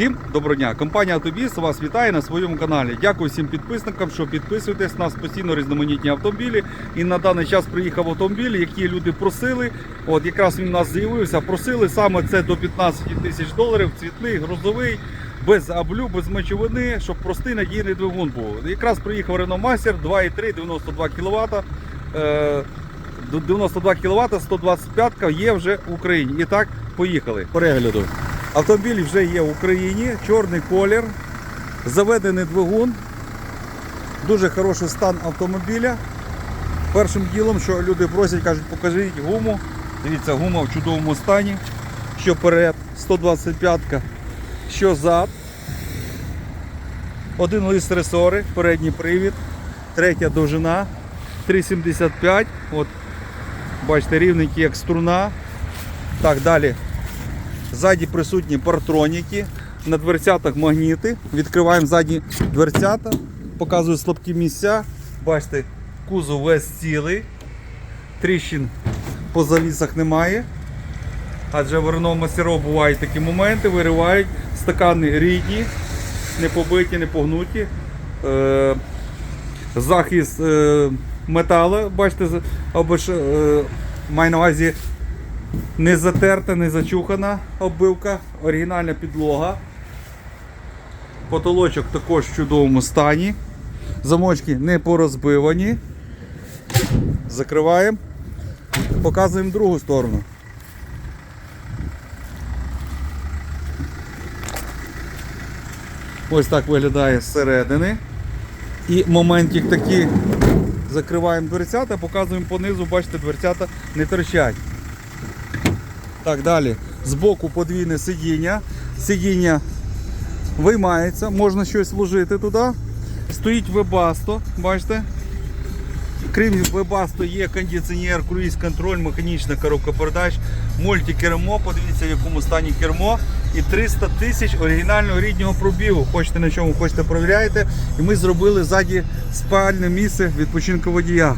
Всім доброго дня! Компанія Автобіс вас вітає на своєму каналі. Дякую всім підписникам, що підписуєтесь. У нас постійно різноманітні автомобілі. І на даний час приїхав автомобіль, який люди просили. От якраз він у нас з'явився. Просили саме це до 15 тисяч доларів, цвітний, грузовий, без аблю, без мочовини, щоб простий надійний двигун був. Якраз приїхав Renault Master 2,3, 92 кВт. Е, 92 кВт, 125 є вже в Україні. І так, поїхали. Перегляду. Автомобіль вже є в Україні, чорний колір, заведений двигун, дуже хороший стан автомобіля. Першим ділом, що люди просять, кажуть, покажіть гуму. Дивіться, гума в чудовому стані. Що перед 125-ка, що зад. Один лист ресори, передній привід, третя довжина, 3,75. От, бачите, рівненький як струна. Так, далі. Ззаді присутні партроніки, на дверцятах магніти. Відкриваємо задні дверцята, показую слабкі місця. Бачите, кузов весь цілий, тріщин по завісах немає. Адже в Renault мастеров бувають такі моменти, виривають стакани рідні, не побиті, не погнуті. Е, захист е, металу, бачите, або ж е, маю на увазі не затерта, не зачухана оббивка, оригінальна підлога. Потолочок також в чудовому стані. Замочки не порозбивані. Закриваємо. Показуємо другу сторону. Ось так виглядає зсередини. І моментик такий. Закриваємо дверцята, показуємо понизу, бачите, дверцята не торчать. Так, далі. Збоку подвійне сидіння. Сидіння виймається, можна щось вложити туди. Стоїть вебасто, бачите? Крім вебасто є кондиціонер, круїз контроль, механічна коробка передач, мультикермо, подивіться в якому стані кермо. І 300 тисяч оригінального ріднього пробігу. Хочете на чому хочете провіряєте. І ми зробили ззаді спальне місце відпочинку водія.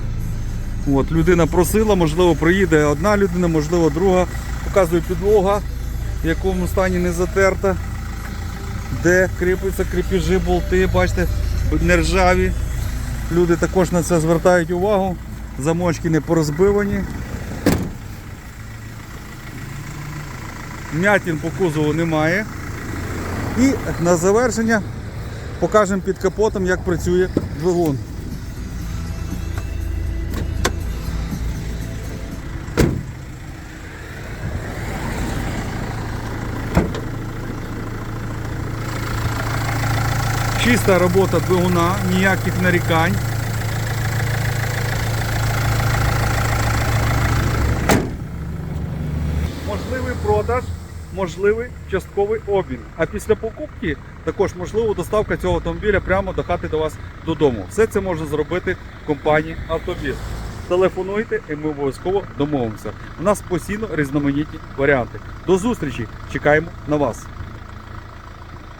От, людина просила, можливо, приїде одна людина, можливо, друга. Показує підлога, в якому стані не затерта, де кріпиться кріпіжі, болти, бачите, нержаві. Люди також на це звертають увагу. Замочки не порозбивані. М'ятін по кузову немає. І на завершення покажемо під капотом, як працює двигун. Чиста робота двигуна, ніяких нарікань. Можливий продаж, можливий частковий обмін. А після покупки також можлива доставка цього автомобіля прямо до хати до вас додому. Все це можна зробити в компанії Автобіс. Телефонуйте і ми обов'язково домовимося. У нас постійно різноманітні варіанти. До зустрічі! Чекаємо на вас!